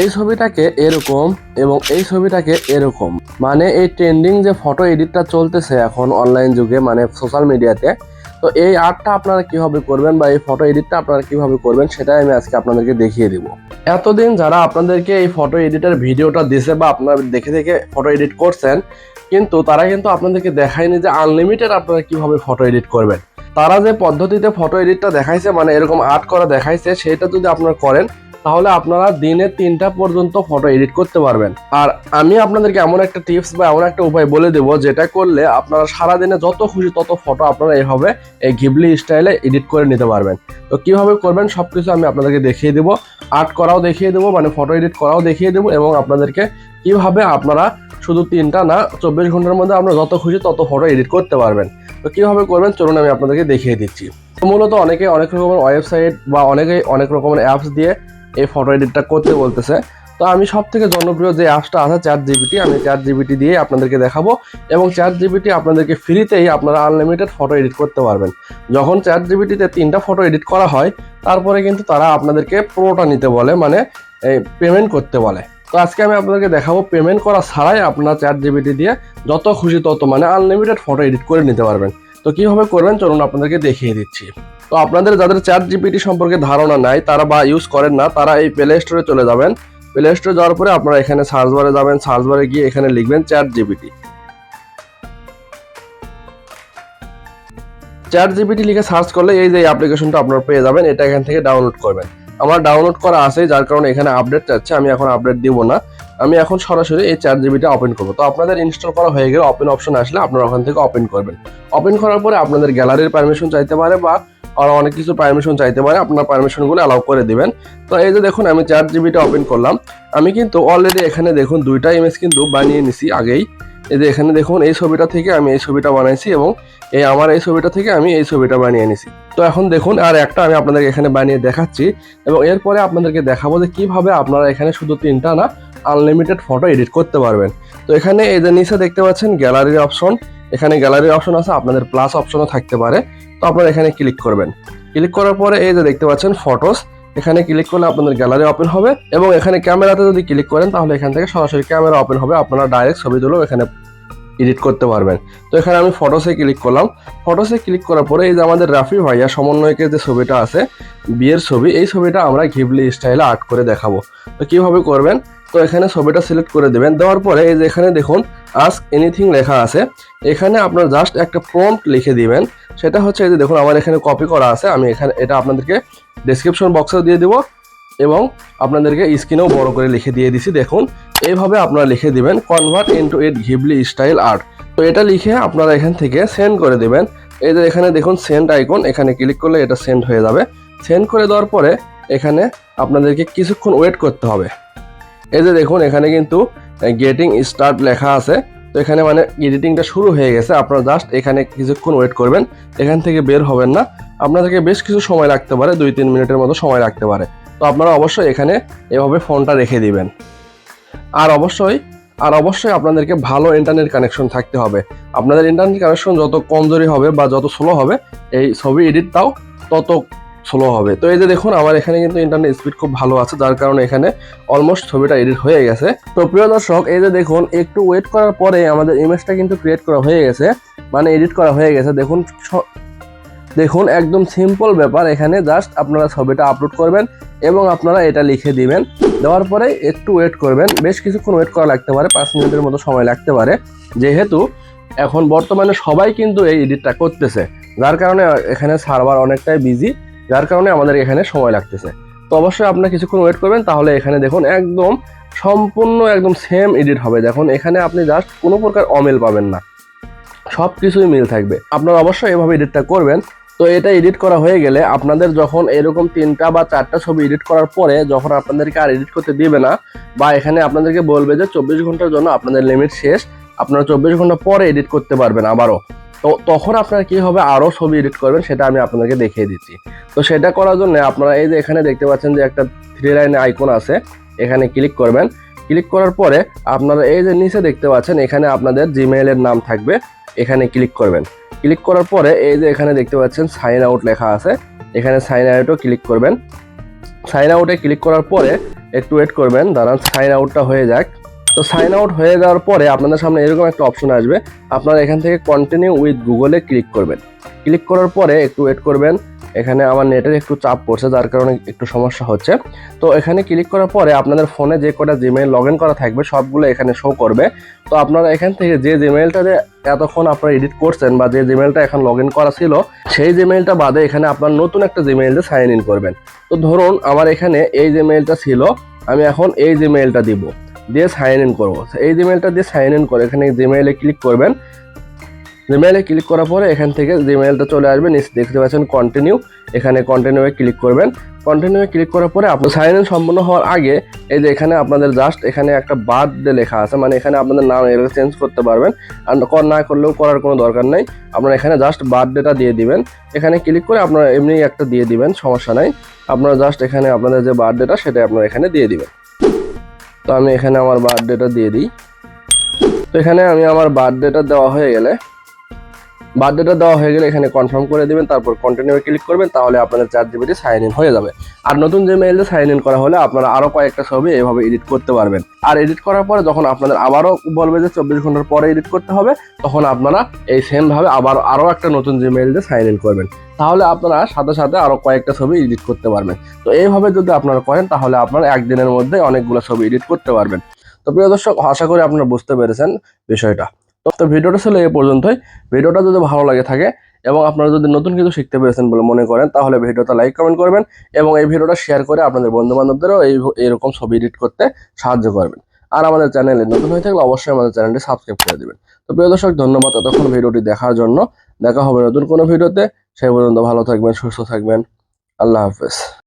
এই ছবিটাকে এরকম এবং এই ছবিটাকে এরকম। মানে এই ট্রেন্ডিং যে ফটো এডিটটা চলতেছে এখন অনলাইন যুগে মানে সোশ্যাল মিডিয়াতে তো এই আর্টটা আপনারা কীভাবে করবেন বা এই ফটো এডিটটা আপনারা কীভাবে করবেন সেটাই আমি আজকে আপনাদেরকে দেখিয়ে দিব। এতদিন যারা আপনাদেরকে এই ফটো এডিটের ভিডিওটা দিছে বা আপনারা দেখে দেখে ফটো এডিট করছেন, কিন্তু তারা কিন্তু আপনাদেরকে দেখায়নি যে আনলিমিটেড আপনারা কীভাবে ফটো এডিট করবেন। তারা যে পদ্ধতিতে ফটো এডিটটা দেখাইছে মানে এরকম আর্ট করা দেখাইছে, সেটা যদি আপনারা করেন তাহলে আপনারা দিনে তিনটা পর্যন্ত ফটো এডিট করতে পারবেন। আর আমি আপনাদেরকে এমন একটা টিপস বা এমন একটা উপায় বলে দেবো, যেটা করলে আপনারা সারাদিনে যত খুশি তত ফটো আপনারা এইভাবে এই ঘিবলি স্টাইলে এডিট করে নিতে পারবেন। তো কীভাবে করবেন সব কিছু আমি আপনাদেরকে দেখিয়ে দেবো। আর্ট করাও দেখিয়ে দেবো মানে ফটো এডিট করাও দেখিয়ে দেবো এবং আপনাদেরকে কীভাবে আপনারা শুধু তিনটা না চব্বিশ ঘণ্টার মধ্যে আপনারা যত খুশি তত ফটো এডিট করতে পারবেন। তো কীভাবে করবেন চলুন আমি আপনাদেরকে দেখিয়ে দিচ্ছি। মূলত অনেকে অনেক রকমের ওয়েবসাইট বা অনেকেই অনেক রকমের অ্যাপস দিয়ে এই ফটো এডিটটা করতে বলতেছে। তো আমি সব থেকে জনপ্রিয় যে অ্যাপসটা আছে চ্যাট জিবিটি আমি চ্যাট জিবিটি দিয়ে আপনাদেরকে দেখাবো এবং চ্যাট জিবিটি আপনাদেরকে ফ্রিতেই আপনারা আনলিমিটেড ফটো এডিট করতে পারবেন। যখন চ্যাট জিবিটিতে তিনটা ফটো এডিট করা হয়, তারপরে কিন্তু তারা আপনাদেরকে পুরোটা নিতে বলে মানে পেমেন্ট করতে বলে। তো আজকে আমি আপনাদেরকে দেখাবো পেমেন্ট করা ছাড়াই আপনারা চ্যাট জিবিটি দিয়ে যত খুশি তত মানে আনলিমিটেড ফটো এডিট করে নিতে পারবেন। তো কীভাবে করবেন, চলুন আপনাদেরকে দেখিয়ে দিচ্ছি। তো আপনাদের যাদের চ্যাট জিপিটি সম্পর্কে ধারণা নাই, তারা বা ইউজ করেন না, তারা এই প্লে স্টোরে চলে যাবেন। প্লে স্টোরে যাওয়ার পরে আপনারা এখানে সার্চ বারে যাবেন সার্চ বারে গিয়ে এখানে লিখবেন চ্যাট জিপিটি চ্যাট জিপিটি লিখে সার্চ করলে এই যে অ্যাপ্লিকেশনটা আপনারা পেয়ে যাবেন, এটা এখান থেকে ডাউনলোড করবেন। আমার ডাউনলোড করা আছে যার কারণে এখানে আপডেট চাচ্ছে, আমি এখন আপডেট দিব না। আমি এখন সরাসরি এই চ্যাট জিবিটা ওপেন করব। তো আপনাদের ইনস্টল করা হয়ে গেলে ওপেন অপশন আসলে আপনারা ওখান থেকে ওপেন করবেন। ওপেন করার পরে আপনাদের গ্যালারির পারমিশন চাইতে পারে বা আরও অনেক কিছু পারমিশন চাইতে পারে, আপনার পারমিশনগুলো অ্যালাউ করে দিবেন। তো এই যে দেখুন, আমি চার জিবিটা ওপেন করলাম। আমি কিন্তু অলরেডি এখানে দেখুন, দুইটা ইমেজ কিন্তু বানিয়ে নিছি আগেই। এই যে এখানে দেখুন, এই ছবিটা থেকে আমি এই ছবিটা বানাইছি এবং এই আমার এই ছবিটা থেকে আমি এই ছবিটা বানিয়ে নিছি। তো এখন দেখুন, আর একটা আমি আপনাদেরকে এখানে বানিয়ে দেখাচ্ছি এবং এরপরে আপনাদেরকে দেখাবো যে কীভাবে আপনারা এখানে শুধু তিনটা না আনলিমিটেড ফটো এডিট করতে পারবেন। তো এখানে এই যে নিচে দেখতে পাচ্ছেন গ্যালারির অপশন এখানে গ্যালারির অপশন আছে, আপনাদের প্লাস অপশনও থাকতে পারে। তো আপনারা এখানে ক্লিক করবেন। ক্লিক করার পরে এই যে দেখতে পাচ্ছেন ফটোস এখানে ক্লিক করলে আপনাদের গ্যালারি ওপেন হবে এবং এখানে ক্যামেরাতে যদি ক্লিক করেন, তাহলে এখান থেকে সরাসরি ক্যামেরা ওপেন হবে, আপনারা ডাইরেক্ট ছবিগুলো এখানে এডিট করতে পারবেন। তো এখানে আমি ফটোসে ক্লিক করলাম। ফটোসে ক্লিক করার পরে এই যে আমাদের রাফি ভাইয়া সমন্বয়কের যে ছবিটা আছে, বিয়ের ছবি, এই ছবিটা আমরা ঘিবলি স্টাইলে আর্ট করে দেখাবো। তো কীভাবে করবেন? তো এখানে ছবিটা সিলেক্ট করে দেবেন। দেওয়ার পরে এই যে এখানে দেখুন আস্ক এনিথিং লেখা আছে, এখানে আপনার জাস্ট একটা প্রম্পট লিখে দিবেন, সেটা হচ্ছে এই যে দেখুন আমার এখানে কপি করা আছে, আমি এখানে এটা আপনাদেরকে ডেসক্রিপশন বক্সেও দিয়ে দিব এবং আপনাদেরকে স্ক্রিনেও বড় করে লিখে দিয়ে দিছি, দেখুন, এইভাবে আপনারা লিখে দিবেন convert into it Ghibli style art তো এটা লিখে আপনারা এখান থেকে সেন্ড করে দিবেন, এই যে এখানে দেখুন সেন্ড আইকন এখানে ক্লিক করলে এটা সেন্ড হয়ে যাবে। সেন্ড করে দেওয়ার পরে এখানে আপনাদেরকে কিছুক্ষণ ওয়েট করতে হবে। এই যে দেখুন, এখানে কিন্তু গেটিং স্টার্ট লেখা আছে। তো এখানে মানে এডিটিংটা শুরু হয়ে গেছে। আপনারা জাস্ট এখানে কিছুক্ষণ ওয়েট করবেন। এখান থেকে বের হবেন না। আপনাদেরকে বেশ কিছু সময় লাগতে পারে, দুই তিন মিনিটের মতো সময় লাগতে পারে। তো আপনারা অবশ্যই এখানে এভাবে ফোনটা রেখে দিবেন। আর অবশ্যই আর অবশ্যই আপনাদেরকে ভালো ইন্টারনেট কানেকশন থাকতে হবে। আপনাদের ইন্টারনেট কানেকশন যত কমজোরি হবে বা যত স্লো হবে, এই ছবি এডিটটাও তত স্লো হবে। তো এই যে দেখুন, আমার এখানে কিন্তু ইন্টারনেট স্পিড খুব ভালো আছে, যার কারণে এখানে অলমোস্ট ছবিটা এডিট হয়ে গেছে। তো প্রিয় দর্শক, এই যে দেখুন, একটু ওয়েট করার পরে আমাদের ইমেজটা কিন্তু ক্রিয়েট করা হয়ে গেছে মানে এডিট করা হয়ে গেছে। দেখুন দেখুন, একদম সিম্পল ব্যাপার, এখানে জাস্ট আপনারা ছবিটা আপলোড করবেন এবং আপনারা এটা লিখে দিবেন। দেওয়ার পরে একটু ওয়েট করবেন। বেশ কিছুক্ষণ ওয়েট করা লাগতে পারে, পাঁচ মিনিটের মতো সময় লাগতে পারে। যেহেতু এখন বর্তমানে সবাই কিন্তু এই এডিটটা করতেছে, যার কারণে এখানে সার্ভার অনেকটাই বিজি যার কারণে আমাদের এখানে সময় লাগতেছে। তো অবশ্যই আপনারা কিছুক্ষণ ওয়েট করবেন, তাহলে এখানে দেখুন একদম সম্পূর্ণ একদম সেম এডিট হবে। দেখুন, এখানে আপনি জাস্ট কোনো প্রকার অমিল পাবেন না। সব কিছুই মিল থাকবে। আপনারা অবশ্যই এভাবে এডিটটা করবেন। তো এটা এডিট করা হয়ে গেলে আপনাদের যখন এরকম তিনটা বা চারটা ছবি এডিট করার পরে যখন আপনাদেরকে আর এডিট করতে দিবে না, বা এখানে আপনাদেরকে বলবে যে চব্বিশ ঘণ্টার জন্য আপনাদের লিমিট শেষ, আপনারা চব্বিশ ঘণ্টা পরে এডিট করতে পারবেন আবারও। তো তখন আপনারা কি হবে? আরও ছবি এডিট করবেন, সেটা আমি আপনাদেরকে দেখিয়ে দিচ্ছি। তো সেটা করার জন্য আপনারা এই যে এখানে দেখতে পাচ্ছেন যে একটা থ্রি লাইনে আইকন আছে, এখানে ক্লিক করবেন। ক্লিক করার পরে আপনারা এই যে নিচে দেখতে পাচ্ছেন, এখানে আপনাদের জিমেইলের নাম থাকবে, এখানে ক্লিক করবেন। ক্লিক করার পরে এই যে এখানে দেখতে পাচ্ছেন সাইন আউট লেখা আছে, এখানে সাইন আউটও ক্লিক করবেন। সাইন আউটে ক্লিক করার পরে একটু ওয়েট করবেন, দাঁড়ান সাইন আউটটা হয়ে যাক। তো সাইন আউট হয়ে যাওয়ার পরে আপনাদের সামনে এরকম একটা অপশন আসবে। আপনারা এখান থেকে কন্টিনিউ উইথ গুগলে ক্লিক করবেন। ক্লিক করার পরে একটু ওয়েট করবেন। এখানে আমার নেটের একটু চাপ পড়ছে, যার কারণে একটু সমস্যা হচ্ছে। তো এখানে ক্লিক করার পরে আপনাদের ফোনে যে কটা জিমেইল লগ করা থাকবে, সবগুলো এখানে শো করবে। তো আপনারা এখান থেকে যে জিমেইলটা যে এতক্ষণ আপনারা এডিট করছেন বা যে জিমেইলটা এখন লগ করা ছিল, সেই জিমেইলটা বাদে এখানে আপনার নতুন একটা জিমেইল দিয়ে সাইন ইন করবেন। তো ধরুন, আমার এখানে এই জিমেইলটা ছিল, আমি এখন এই জিমেইলটা দিব। দিয়ে সাইন ইন করব। এই জিমেলটা দিয়ে সাইন ইন করে। এখানে জিমেইলে ক্লিক করবেন। জিমেইলে ক্লিক করার পরে এখান থেকে জিমেইলটা চলে আসবে। নিচে দেখতে পাচ্ছেন কন্টিনিউ এখানে কন্টিনিউয়ে ক্লিক করবেন। কন্টিনিউয়ে ক্লিক করার পরে আপনার সাইন ইন সম্পূর্ণ হওয়ার আগে এই যে এখানে আপনাদের জাস্ট এখানে একটা বার্থডে লেখা আছে। মানে এখানে আপনাদের নাম এগুলো চেঞ্জ করতে পারবেন। আর না করলেও করার কোনো দরকার নেই। আপনারা এখানে জাস্ট বার্থডেটা দিয়ে দিবেন। এখানে ক্লিক করে আপনারা এমনি একটা দিয়ে দিবেন। সমস্যা নাই। আপনারা জাস্ট এখানে আপনাদের যে বার্থডেটা সেটা আপনারা এখানে দিয়ে দিবেন। তো আমি এখানে আমার বার্থডেটা দিয়ে দিই। তো এখানে আমি আমার বার্থডেটা দেওয়া হয়ে গেলে বার্থডেটা দেওয়া হয়ে গেলে এখানে কনফার্ম করে দিবেন, তারপর কন্টিনিউ ক্লিক করবেন, তাহলে আপনাদের চার জিবিটি সাইন ইন হয়ে যাবে। আর নতুন যে মেইলে সাইন ইন করা হলে আপনারা আরও কয়েকটা ছবি এভাবে এডিট করতে পারবেন। আর এডিট করার পরে যখন আপনাদের আবারও বলবে যে চব্বিশ ঘণ্টার পরে এডিট করতে হবে, তখন আপনারা এই সেমভাবে আবার আরও একটা নতুন জিমেইল দিয়ে সাইন ইন করবেন। তাহলে আপনারা সাথে সাথে আরও কয়েকটা ছবি এডিট করতে পারবেন। তো এইভাবে যদি আপনারা করেন, তাহলে আপনারা একদিনের মধ্যে অনেকগুলো ছবি এডিট করতে পারবেন। তো প্রিয় দর্শক, আশা করি আপনারা বুঝতে পেরেছেন বিষয়টা। তো ভিডিওটা ছিল এই পর্যন্তই। ভিডিওটা যদি ভালো লাগে থাকে এবং আপনারা যদি নতুন কিছু শিখতে পেরেছেন বলে মনে করেন, তাহলে ভিডিওটা লাইক, কমেন্ট করবেন এবং এই ভিডিওটা শেয়ার করে আপনাদের বন্ধু বান্ধবদেরও এই এরকম ছবি এডিট করতে সাহায্য করবেন। আর আমাদের চ্যানেলে নতুন হয়ে থাকলে অবশ্যই আমাদের চ্যানেলটি সাবস্ক্রাইব করে দিবেন। তো প্রিয় দর্শক, ধন্যবাদ এতক্ষণ ভিডিওটি দেখার জন্য। দেখা হবে নতুন কোনো ভিডিওতে। সেই পর্যন্ত ভালো থাকবেন, সুস্থ থাকবেন। আল্লাহ হাফেজ।